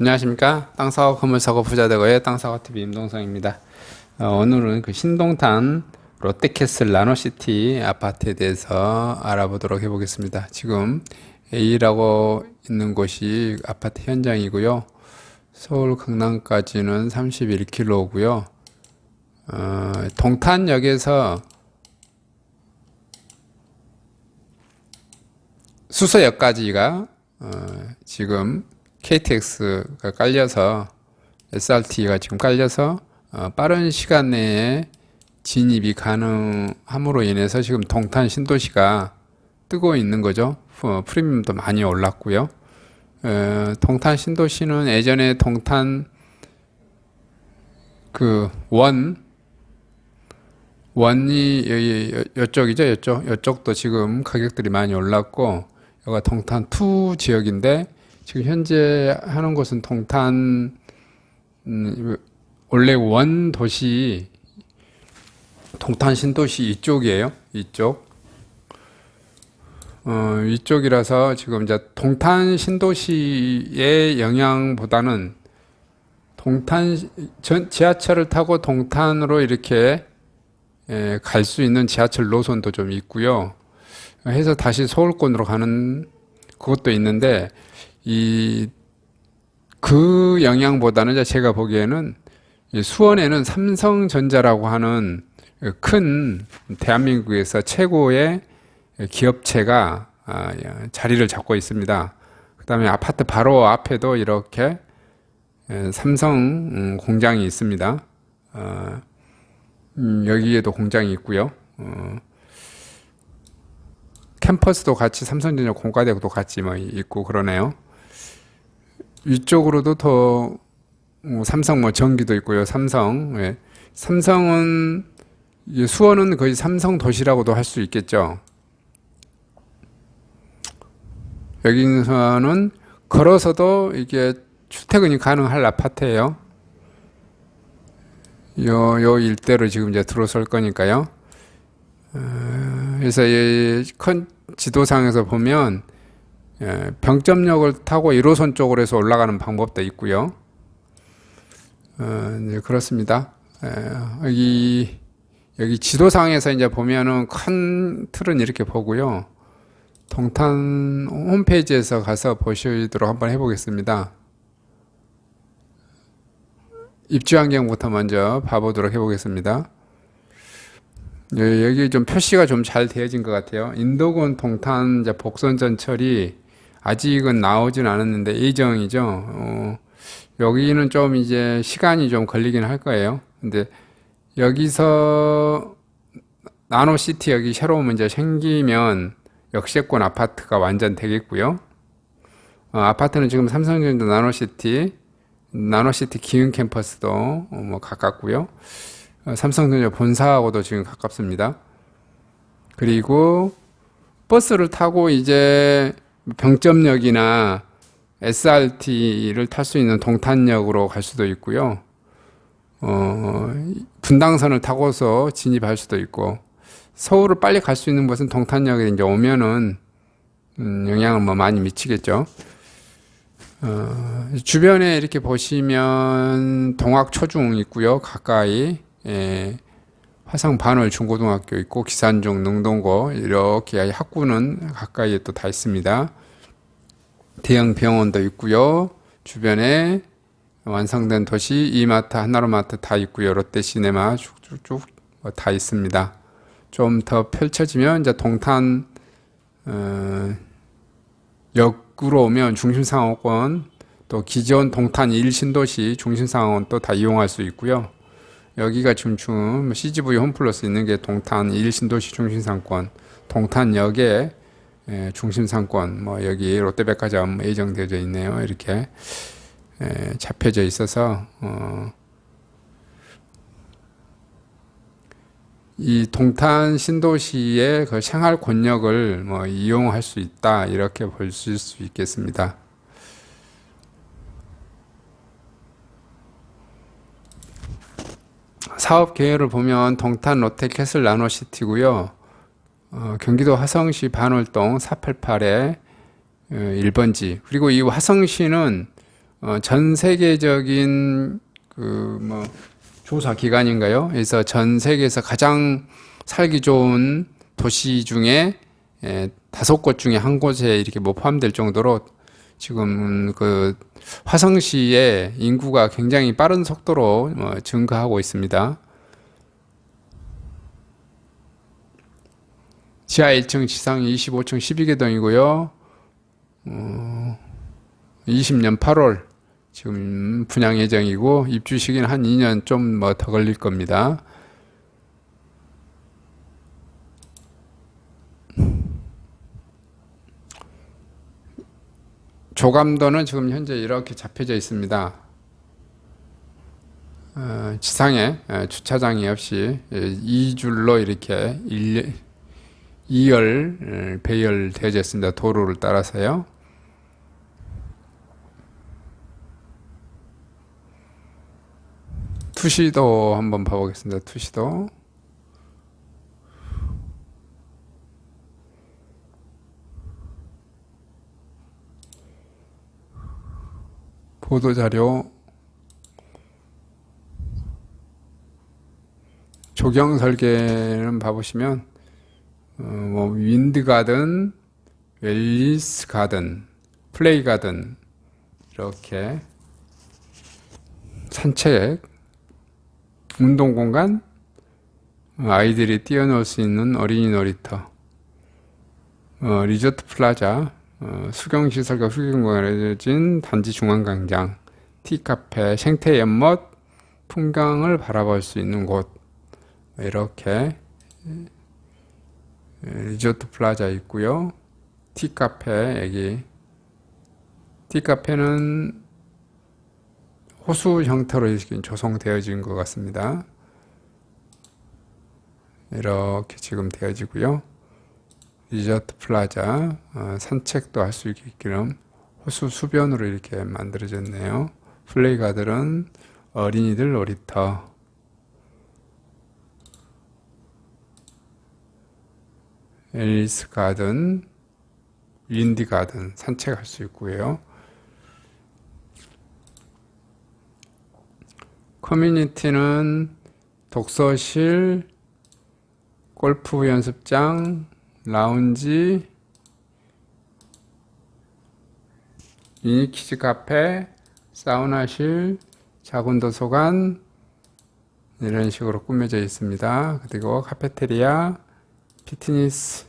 안녕하십니까? 땅사고 건물사고 부자되고의 땅사고TV 임동성입니다. 어, 오늘은 그 신동탄 롯데캐슬 나노시티 아파트에 대해서 알아보도록 해보겠습니다. 지금 A라고 있는 곳이 아파트 현장이고요. 서울 강남까지는 31km고요. 어, 동탄역에서 수서역까지가 어, 지금 KTX가 깔려서 SRT가 지금 깔려서 어, 빠른 시간 내에 진입이 가능함으로 인해서 지금 동탄 신도시가 뜨고 있는 거죠. 어, 프리미엄도 많이 올랐고요. 어, 동탄 신도시는 예전에 동탄 그 원 원이 여쪽이죠, 여쪽. 여쪽도 지금 가격들이 많이 올랐고 여기가 동탄 2 지역인데 지금 현재 하는 곳은 동탄 음, 원래 원 도시 동탄 신도시 이쪽이에요. 이쪽. 어, 이쪽이라서 지금 이제 동탄 신도시의 영향보다는 동탄 전 지하철을 타고 동탄으로 이렇게 예, 갈수 있는 지하철 노선도 좀 있고요. 해서 다시 서울권으로 가는 그것도 있는데 이 그 영향보다는 제가 보기에는 이 수원에는 삼성전자라고 하는 큰 대한민국에서 최고의 기업체가 아, 자리를 잡고 있습니다. 그 다음에 아파트 바로 앞에도 이렇게 에, 삼성 음, 공장이 있습니다. 어, 음, 여기에도 공장이 있고요. 어, 캠퍼스도 같이 삼성전자 공과대도 같이 뭐 있고 그러네요. 위쪽으로도 더 어, 삼성 뭐 전기도 있고요. 삼성. 예. 삼성은 이 수원은 거의 삼성 도시라고도 할 수 있겠죠. 여기서는 걸어서도 이게 출퇴근이 가능할 아파트예요. 요, 요 일대로 지금 이제 들어설 거니까요. 어, 그래서 이 큰 지도상에서 보면 예, 병점역을 타고 1호선 쪽으로 해서 올라가는 방법도 있고요. 어, 그렇습니다. 예, 여기 여기 지도상에서 이제 보면은 큰 틀은 이렇게 보고요. 동탄 홈페이지에서 가서 보시도록 한번 해보겠습니다. 입지 환경부터 먼저 봐보도록 해보겠습니다. 예, 여기 좀 표시가 좀 잘 되어진 것 같아요. 인도군 동탄 이제 복선 전철이 아직은 나오진 않았는데 예정이죠. 어, 여기는 좀 이제 시간이 좀 걸리긴 할 거예요. 근데 여기서 나노시티 여기 새로운 문제 생기면 역세권 아파트가 완전 되겠고요. 어, 아파트는 지금 삼성전자 나노시티, 나노시티 기흥 캠퍼스도 어, 뭐 가깝고요. 어, 삼성전자 본사하고도 지금 가깝습니다. 그리고 버스를 타고 이제 병점역이나 SRT를 탈 수 있는 동탄역으로 갈 수도 있고요. 어, 분당선을 타고서 진입할 수도 있고, 서울을 빨리 갈 수 있는 곳은 동탄역에 이제 오면은, 음, 영향을 뭐 많이 미치겠죠. 어, 주변에 이렇게 보시면 동학 초중 있고요. 가까이. 예, 화성 반월 중고등학교 있고 기산중 능동고 이렇게 학구는 가까이에 또 다 있습니다. 대형 병원도 있고요. 주변에 완성된 도시 이마트, 하나로마트 다 있고요. 롯데시네마 쭉쭉쭉 뭐다 있습니다. 좀 더 펼쳐지면 이제 동탄 어, 역으로 오면 중심상업권 또 기존 동탄 1신도시 중심상업권 또 다 이용할 수 있고요. 여기가 지금 중 CGV 홈플러스 있는 게 동탄 1신도시 중심상권, 동탄역의 예, 중심상권, 뭐 여기 롯데백화점 예정되어져 있네요. 이렇게 예, 잡혀져 있어서 어, 이 동탄 신도시의 그 생활 권역을 뭐 이용할 수 있다 이렇게 볼 수 있겠습니다. 사업 계획을 보면 동탄 롯데 캐슬 나노시티고요. 어, 경기도 화성시 반월동 488에 어, 1번지 그리고 이 화성시는 어, 전 세계적인 그 뭐 조사 기관인가요? 그래서 전 세계에서 가장 살기 좋은 도시 중에 에, 다섯 곳 중에 한 곳에 이렇게 뭐 포함될 정도로 지금 그 화성시의 인구가 굉장히 빠른 속도로 뭐 증가하고 있습니다. 지하 1층, 지상 25층 12개 동이고요. 어, 20년 8월 지금 분양 예정이고 입주 시기는 한 2년 좀 뭐 더 걸릴 겁니다. 조감도는 지금 현재 이렇게 잡혀져 있습니다. 어, 지상에 에, 주차장이 없이 에, 2줄로 이렇게 1, 2열 배열되어져 있습니다. 도로를 따라서요. 투시도 한번 봐보겠습니다. 투시도. 보도자료 조경 설계는 봐보시면 어, 뭐 윈드 가든, 웰리스 가든, 플레이 가든 이렇게 산책, 운동 공간, 아이들이 뛰어놀 수 있는 어린이 놀이터, 어, 리조트 플라자, 어, 수경시설과 휴게공간에진 단지 중앙광장, 티카페, 생태 연못, 풍광을 바라볼 수 있는 곳 이렇게 리조트 플라자 있고요. 티카페 여기 티카페는 호수 형태로 조성되어진 것 같습니다. 이렇게 지금 되어지고요. 리조트 플라자 어, 산책도 할 수 있게끔 호수 수변으로 이렇게 만들어졌네요. 플레이 가들은 어린이들 놀이터 앨리스 가든, 윈디 가든 산책할 수 있고요. 커뮤니티는 독서실, 골프 연습장, 라운지, 미니키즈 카페, 사우나실, 작은 도서관 이런 식으로 꾸며져 있습니다. 그리고 카페테리아, 피트니스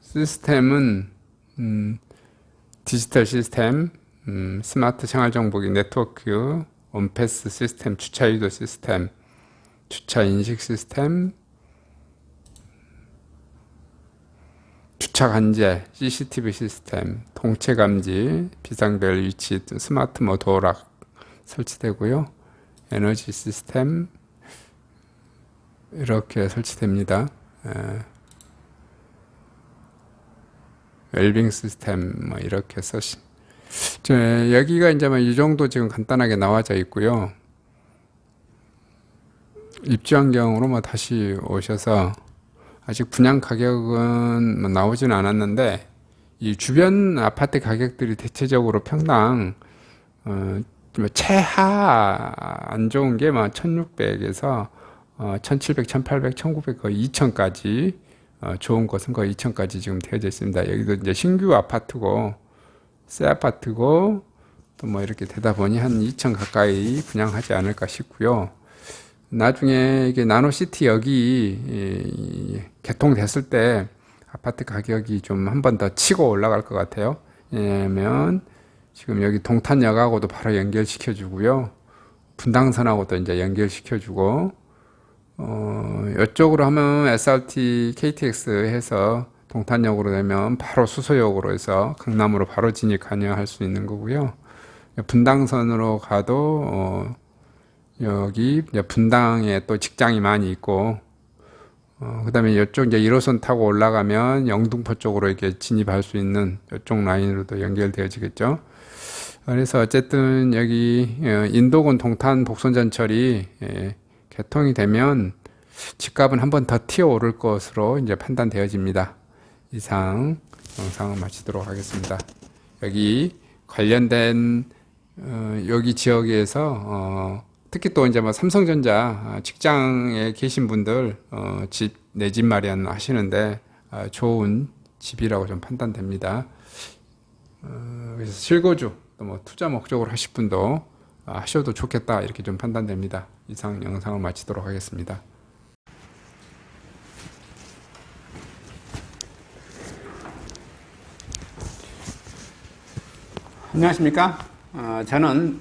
시스템은 음, 디지털 시스템, 음, 스마트 생활정보기 네트워크, 원패스 시스템, 주차 유도 시스템, 주차 인식 시스템, 주차 관제, CCTV 시스템, 동체 감지, 비상벨 위치, 스마트 뭐 도어락 설치되고요. 에너지 시스템 이렇게 설치됩니다. 웰빙 시스템 뭐 이렇게 써시. 저 여기가 이제 뭐이 정도 지금 간단하게 나와져 있고요. 입주 환경으로 뭐 다시 오셔서 아직 분양 가격은 뭐 나오지는 않았는데 이 주변 아파트 가격들이 대체적으로 평당 어, 뭐 최하 안 좋은 게 막 1600에서 어, 1700, 1800, 1900 거의 2000까지 어, 좋은 곳은 거의 2천까지 지금 되어져 있습니다. 여기도 이제 신규 아파트고 새 아파트고 또 뭐 이렇게 되다 보니 한 2천 가까이 분양하지 않을까 싶고요. 나중에 이게 나노시티 여기 개통됐을 때 아파트 가격이 좀 한 번 더 치고 올라갈 것 같아요. 왜냐면 지금 여기 동탄역하고도 바로 연결시켜 주고요. 분당선하고도 이제 연결시켜 주고 어, 이쪽으로 하면 SRT, KTX 해서 동탄역으로 되면 바로 수서역으로 해서 강남으로 바로 진입 가능할 수 있는 거고요. 분당선으로 가도 어, 여기 분당에 또 직장이 많이 있고 어, 그다음에 이쪽 이제 1호선 타고 올라가면 영등포 쪽으로 이렇게 진입할 수 있는 이쪽 라인으로도 연결되어지겠죠. 그래서 어쨌든 여기 어, 인도군 동탄 복선전철이 예, 개통이 되면 집값은 한 번 더 튀어 오를 것으로 이제 판단되어집니다. 이상 영상을 마치도록 하겠습니다. 여기 관련된 어, 여기 지역에서 어, 특히 또 이제 뭐 삼성전자 아, 직장에 계신 분들 어, 집내 집 마련 하시는데 아, 좋은 집이라고 좀 판단됩니다. 어, 그래서 실거주 또 뭐 투자 목적으로 하실 분도 아, 하셔도 좋겠다 이렇게 좀 판단됩니다. 이상 영상을 마치도록 하겠습니다. 안녕하십니까? 어, 저는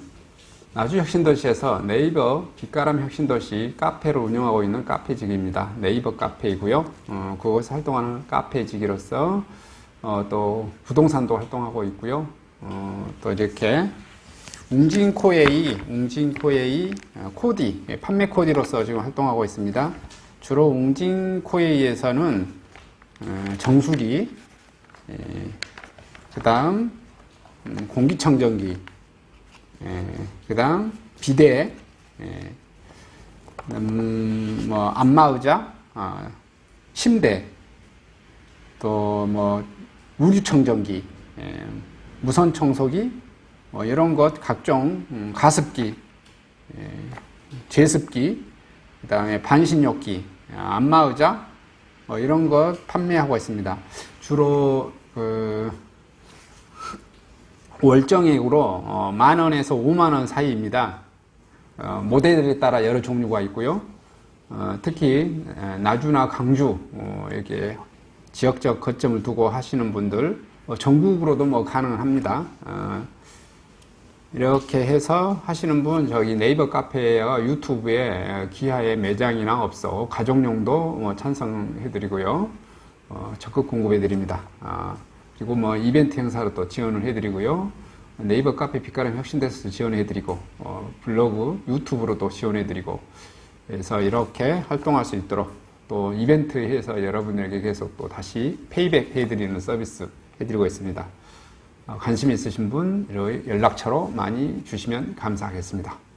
나주혁신도시에서 네이버 빛가람 혁신도시 카페를 운영하고 있는 카페직입니다. 네이버 카페이고요. 어, 그곳에서 활동하는 카페직이로서 어, 또 부동산도 활동하고 있고요. 어, 또 이렇게 웅진코에이, 웅진코에이 어, 코디, 예, 판매 코디로서 지금 활동하고 있습니다. 주로 웅진코에이에서는 어, 정수기, 그 다음 음, 공기청정기, 그 다음 비대, 예, 음, 뭐 안마의자, 아, 침대, 또 뭐 우주청정기, 예, 무선 청소기, 뭐 이런 것 각종 음, 가습기, 예, 제습기, 그 다음에 반신욕기, 아, 안마의자, 뭐 이런 것 판매하고 있습니다. 주로 그 월정액으로 어, 만 원에서 5만 원 사이입니다. 어, 모델에 따라 여러 종류가 있고요. 어, 특히 에, 나주나 강주 어, 이렇게 지역적 거점을 두고 하시는 분들 어, 전국으로도 뭐 가능합니다. 어, 이렇게 해서 하시는 분 저기 네이버 카페와 유튜브에 기하의 매장이나 없어 가족용도 뭐 찬성해드리고요. 어, 적극 공급해드립니다. 아, 그리고 뭐 이벤트 행사로 또 지원을 해드리고요. 네이버 카페 빛가람 혁신대에서도 지원해드리고 어, 블로그, 유튜브로도 지원해드리고 그래서 이렇게 활동할 수 있도록 또 이벤트 해서 여러분에게 계속 또 다시 페이백 해드리는 서비스 해드리고 있습니다. 어, 관심 있으신 분 연락처로 많이 주시면 감사하겠습니다.